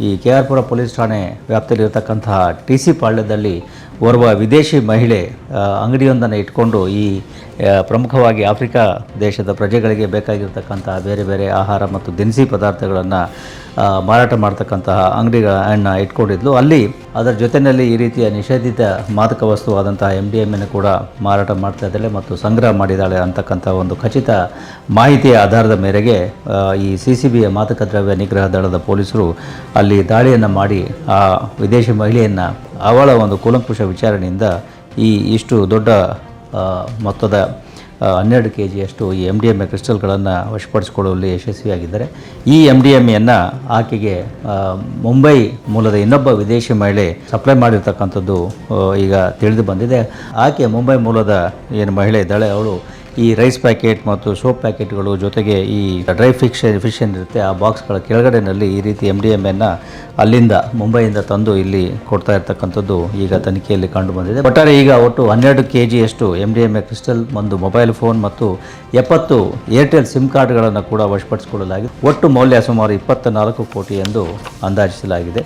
ಈ K R ಪುರ police ಠಾಣೆ ವ್ಯಾಪ್ತಿಯಲ್ಲಿರತಕ್ಕಂತಹ ಟಿ ಸಿ ಪಾಳ್ಯದಲ್ಲಿ ಓರ್ವ ವಿದೇಶಿ ಮಹಿಳೆ ಅಂಗಡಿಯೊಂದನ್ನು ಇಟ್ಕೊಂಡು ಈ ಪ್ರಮುಖವಾಗಿ ಆಫ್ರಿಕಾ ದೇಶದ ಪ್ರಜೆಗಳಿಗೆ ಬೇಕಾಗಿರ್ತಕ್ಕಂತಹ ಬೇರೆ ಬೇರೆ ಆಹಾರ ಮತ್ತು ದಿನಸಿ ಪದಾರ್ಥಗಳನ್ನು ಮಾರಾಟ ಮಾಡ್ತಕ್ಕಂತಹ ಅಂಗಡಿಗಳನ್ನು ಇಟ್ಕೊಂಡಿದ್ಲು. ಅಲ್ಲಿ ಅದರ ಜೊತೆಯಲ್ಲಿ ಈ ರೀತಿಯ ನಿಷೇಧಿತ ಮಾದಕ ವಸ್ತುವಾದಂತಹ ಎಂ ಡಿ ಎಂ ಕೂಡ ಮಾರಾಟ ಮಾಡ್ತಾ ಇದ್ದಾಳೆ ಮತ್ತು ಸಂಗ್ರಹ ಮಾಡಿದ್ದಾಳೆ ಅಂತಕ್ಕಂಥ ಒಂದು ಖಚಿತ ಮಾಹಿತಿಯ ಆಧಾರದ ಮೇರೆಗೆ ಈ ಸಿ ಸಿ ಬಿಯ ಮಾದಕ ದ್ರವ್ಯ ನಿಗ್ರಹ ದಳದ ಪೊಲೀಸರು ಅಲ್ಲಿ ದಾಳಿಯನ್ನು ಮಾಡಿ ಆ ವಿದೇಶಿ ಮಹಿಳೆಯನ್ನು ಅವಳ ಒಂದು ಕೂಲಂಕುಷ ವಿಚಾರಣೆಯಿಂದ ಈ ಇಷ್ಟು ದೊಡ್ಡ ಮೊತ್ತದ ಹನ್ನೆರಡು ಕೆ ಜಿಯಷ್ಟು ಈ ಎಂ ಡಿ ಎಂ ಎ ಕ್ರಿಸ್ಟಲ್ಗಳನ್ನು ವಶಪಡಿಸಿಕೊಳ್ಳುವಲ್ಲಿ ಯಶಸ್ವಿಯಾಗಿದ್ದಾರೆ. ಈ ಎಂ ಡಿ ಎಂ ಆಕೆಗೆ ಮುಂಬೈ ಮೂಲದ ಇನ್ನೊಬ್ಬ ವಿದೇಶಿ ಮಹಿಳೆ ಸಪ್ಲೈ ಮಾಡಿರ್ತಕ್ಕಂಥದ್ದು ಈಗ ತಿಳಿದು ಬಂದಿದೆ. ಆಕೆ ಮುಂಬೈ ಮೂಲದ ಏನು ಮಹಿಳೆ ಇದ್ದಾಳೆ, ಅವಳು ಈ ರೈಸ್ ಪ್ಯಾಕೆಟ್ ಮತ್ತು ಸೋಪ್ ಪ್ಯಾಕೆಟ್ಗಳು ಜೊತೆಗೆ ಈ ಡ್ರೈ ಫಿಶ್ ಫಿಶ್ ಏನಿರುತ್ತೆ, ಆ ಬಾಕ್ಸ್ಗಳ ಕೆಳಗಡೆನಲ್ಲಿ ಈ ರೀತಿ ಎಂ ಡಿ ಎಂ ಎನ್ನು ಅಲ್ಲಿಂದ ಮುಂಬೈಯಿಂದ ತಂದು ಇಲ್ಲಿ ಕೊಡ್ತಾ ಇರ್ತಕ್ಕಂಥದ್ದು ಈಗ ತನಿಖೆಯಲ್ಲಿ ಕಂಡು ಬಂದಿದೆ. ಒಟ್ಟಾರೆ ಈಗ ಒಟ್ಟು ಹನ್ನೆರಡು ಕೆ ಜಿಯಷ್ಟು M D M A crystal, ಒಂದು ಮೊಬೈಲ್ ಫೋನ್ ಮತ್ತು ಎಪ್ಪತ್ತು ಏರ್ಟೆಲ್ ಸಿಮ್ ಕಾರ್ಡ್ಗಳನ್ನು ಕೂಡ ವಶಪಡಿಸಿಕೊಳ್ಳಲಾಗಿದೆ. ಒಟ್ಟು ಮೌಲ್ಯ ಸುಮಾರು ಇಪ್ಪತ್ತ ನಾಲ್ಕು ಕೋಟಿ ಎಂದು ಅಂದಾಜಿಸಲಾಗಿದೆ.